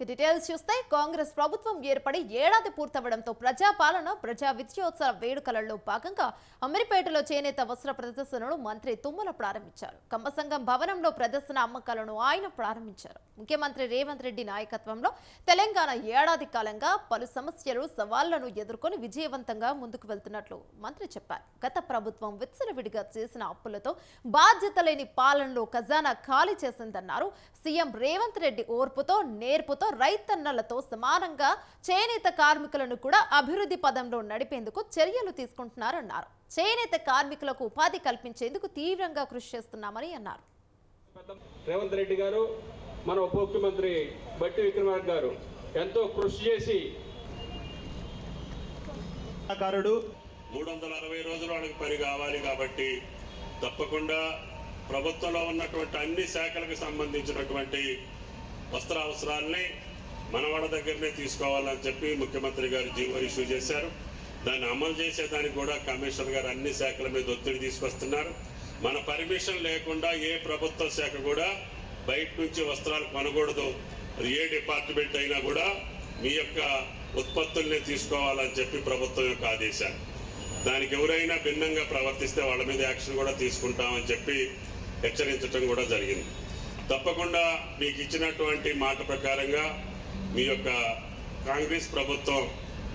Details చూస్తే కాంగ్రెస్ ప్రభుత్వం ఏర్పడి ఏడాది పూర్తవడంతో ప్రజాపాలన ప్రజా విజయోత్సవ వేడుకలలో భాగంగా అమీర్పేటలో చేనేత వస్త్ర ప్రదర్శనను మంత్రి తుమ్మల ప్రారంభించారు. కంబసంగం భవనంలో ప్రదర్శన అమ్మకాలను ఆయన ప్రారంభించారు. ముఖ్యమంత్రి రేవంత్ రెడ్డి నాయకత్వంలో తెలంగాణ ఏడాది కాలంగా పలు సమస్యలు సవాళ్ళను ఎదుర్కొని విజయవంతంగా ముందుకు వెళ్తున్నట్లు మంత్రి చెప్పారు. గత ప్రభుత్వం విచ్చలవిడిగా చేసిన అప్పులతో బాధ్యత లేని పాలనలో ఖజానా ఖాళీ చేసిందన్నారు. సీఎం రేవంత్ రెడ్డి ఓర్పుతో నేర్పుతో రైతన్నలతో సమానంగా చేనేత కార్మికులను కూడా అభివృద్ధి పదంలో నడిపేందుకు చర్యలు తీసుకుంటున్నారన్నారు. చేనేత కార్మికులకు ఉపాధి కల్పించేందుకు తీవ్రంగా కృషి చేస్తున్నామని అన్నారు. రేవంత్ రెడ్డి గారు మన ఉప ముఖ్యమంత్రి బట్టి విక్రమార్క గారు ఎంతో కృషి చేసి కళాకారుడు. మూడు వందల అరవై రోజులు వాళ్ళకి పని కావాలి కాబట్టి తప్పకుండా ప్రభుత్వంలో ఉన్నటువంటి అన్ని శాఖలకు సంబంధించినటువంటి వస్త్ర అవసరాల్ని మన వాళ్ళ దగ్గరనే తీసుకోవాలని చెప్పి ముఖ్యమంత్రి గారు జీవో ఇష్యూ చేశారు. దాన్ని అమలు చేసేదానికి కూడా కమిషనర్ గారు అన్ని శాఖల మీద ఒత్తిడి తీసుకొస్తున్నారు. మన పర్మిషన్ లేకుండా ఏ ప్రభుత్వ శాఖ కూడా బయట నుంచి వస్త్రాలు కొనకూడదు. అది ఏ డిపార్ట్మెంట్ అయినా కూడా మీ యొక్క ఉత్పత్తుల్ని తీసుకోవాలని చెప్పి ప్రభుత్వం యొక్క ఆదేశాలు. దానికి ఎవరైనా భిన్నంగా ప్రవర్తిస్తే వాళ్ళ మీద యాక్షన్ కూడా తీసుకుంటామని చెప్పి హెచ్చరించడం కూడా జరిగింది. తప్పకుండా మీకు ఇచ్చినటువంటి మాట ప్రకారంగా మీ యొక్క కాంగ్రెస్ ప్రభుత్వం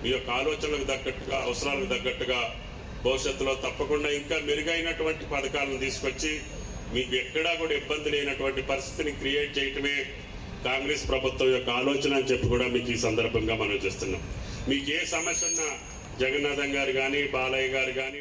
మీ యొక్క ఆలోచనలకు తగ్గట్టుగా అవసరాలకు తగ్గట్టుగా భవిష్యత్తులో తప్పకుండా ఇంకా మెరుగైనటువంటి పథకాలను తీసుకొచ్చి మీకు ఎక్కడా కూడా ఇబ్బంది లేనటువంటి పరిస్థితిని క్రియేట్ చేయటమే కాంగ్రెస్ ప్రభుత్వం యొక్క ఆలోచన అని చెప్పి కూడా మీకు ఈ సందర్భంగా మనం చేస్తున్నాం. మీకు ఏ సమస్య ఉన్నా జగన్నాథం గారు కానీ బాలయ్య గారు కానీ